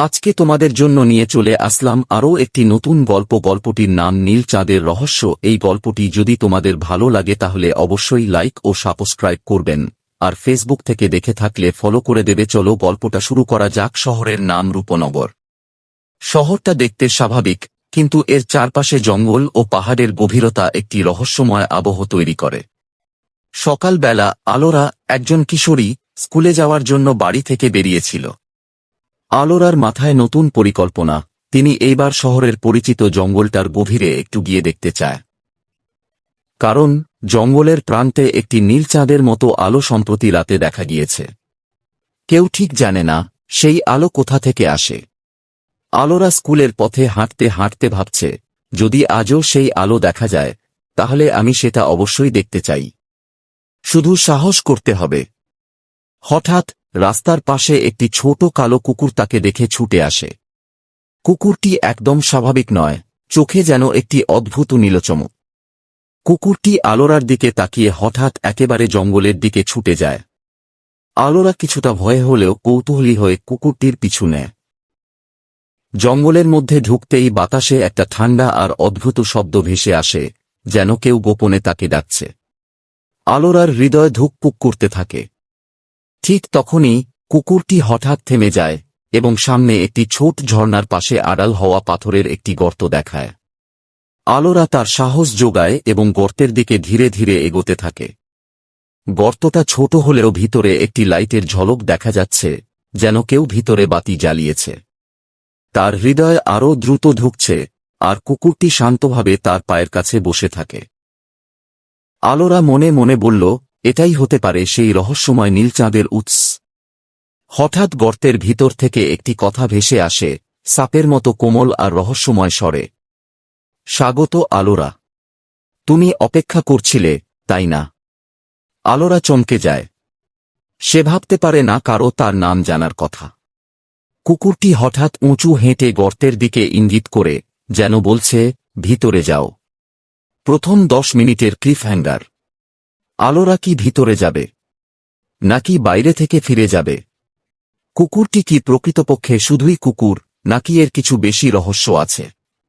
আজকে তোমাদের জন্য নিয়ে চলে আসলাম আরও একটি নতুন গল্প। গল্পটির নাম নীল চাঁদের রহস্য। এই গল্পটি যদি তোমাদের ভালো লাগে তাহলে অবশ্যই লাইক ও সাবস্ক্রাইব করবেন। আর ফেসবুক থেকে দেখে থাকলে ফলো করে দেবে। চলো গল্পটা শুরু করা যাক শহরের নাম রূপনগর। শহরটা দেখতে স্বাভাবিক, কিন্তু এর চারপাশে জঙ্গল ও পাহাড়ের গভীরতা একটি রহস্যময় আবহ তৈরি করে। সকালবেলা আলোরা একজন কিশোরী স্কুলে যাওয়ার জন্য বাড়ি থেকে বেরিয়েছিল। আলোরার মাথায় নতুন পরিকল্পনা। তিনি এইবার শহরের পরিচিত জঙ্গলটার গভীরে একটু গিয়ে দেখতে চায়। কারণ, জঙ্গলের প্রান্তে একটি নীলচাঁদের মতো আলো সম্প্রতি রাতে দেখা গিয়েছে। কেউ ঠিক জানে না, সেই আলো কোথা থেকে আসে। আলোরা স্কুলের পথে হাঁটতে হাঁটতে ভাবছে, যদি আজও সেই আলো দেখা যায়, তাহলে আমি সেটা অবশ্যই দেখতে চাই। শুধু সাহস করতে হবে। হঠাৎ রাস্তার পাশে একটি ছোট কালো কুকুর তাকে দেখে ছুটে আসে। কুকুরটি একদম স্বাভাবিক নয়, চোখে যেন একটি অদ্ভুত নীলচমক। কুকুরটি আলোরার দিকে তাকিয়ে হঠাৎ একেবারে জঙ্গলের দিকে ছুটে যায়। আলোরা কিছুটা ভয়ে হলেও কৌতূহলী হয়ে কুকুরটির পিছু নেয়। জঙ্গলের মধ্যে ঢুকতেই বাতাসে একটা ঠান্ডা আর অদ্ভুত শব্দ ভেসে আসে, যেন কেউ গোপনে তাকে ডাকছে। আলোরার হৃদয় ধুকপুক করতে থাকে। ঠিক তখনই কুকুরটি হঠাৎ থেমে যায় এবং সামনে একটি ছোট ঝর্ণার পাশে আড়াল হওয়া পাথরের একটি গর্ত দেখায়। আলোরা তার সাহস যোগায় এবং গর্তের দিকে ধীরে ধীরে এগোতে থাকে। গর্তটা ছোট হলেও ভিতরে একটি লাইটের ঝলক দেখা যাচ্ছে, যেন কেউ ভিতরে বাতি জ্বালিয়েছে। তার হৃদয় আরও দ্রুত ঢুকছে আর কুকুরটি শান্তভাবে তার পায়ের কাছে বসে থাকে। আলোরা মনে মনে বলল এটাই হতে পারে সেই রহস্যময় নীলচাঁদের উৎস। হঠাৎ গর্তের ভিতর থেকে একটি কথা ভেসে আসে, সাপের মতো কোমল আর রহস্যময় স্বরে। স্বাগত, আলোরা। তুমি অপেক্ষা করছিলে, তাই না? আলোরা চমকে যায়। সে ভাবতে পারে না কারও তার নাম জানার কথা। কুকুরটি হঠাৎ উঁচু হেঁটে গর্তের দিকে ইঙ্গিত করে, যেন বলছে, ভিতরে যাও। প্রথম দশ মিনিটের ক্লিফ হ্যাঙ্গার আলোরা কি ভিতরে যাবে? নাকি বাইরে থেকে ফিরে যাবে? কুকুরটি কি প্রকৃতপক্ষে শুধুই কুকুর, নাকি এর কিছু বেশি রহস্য আছে?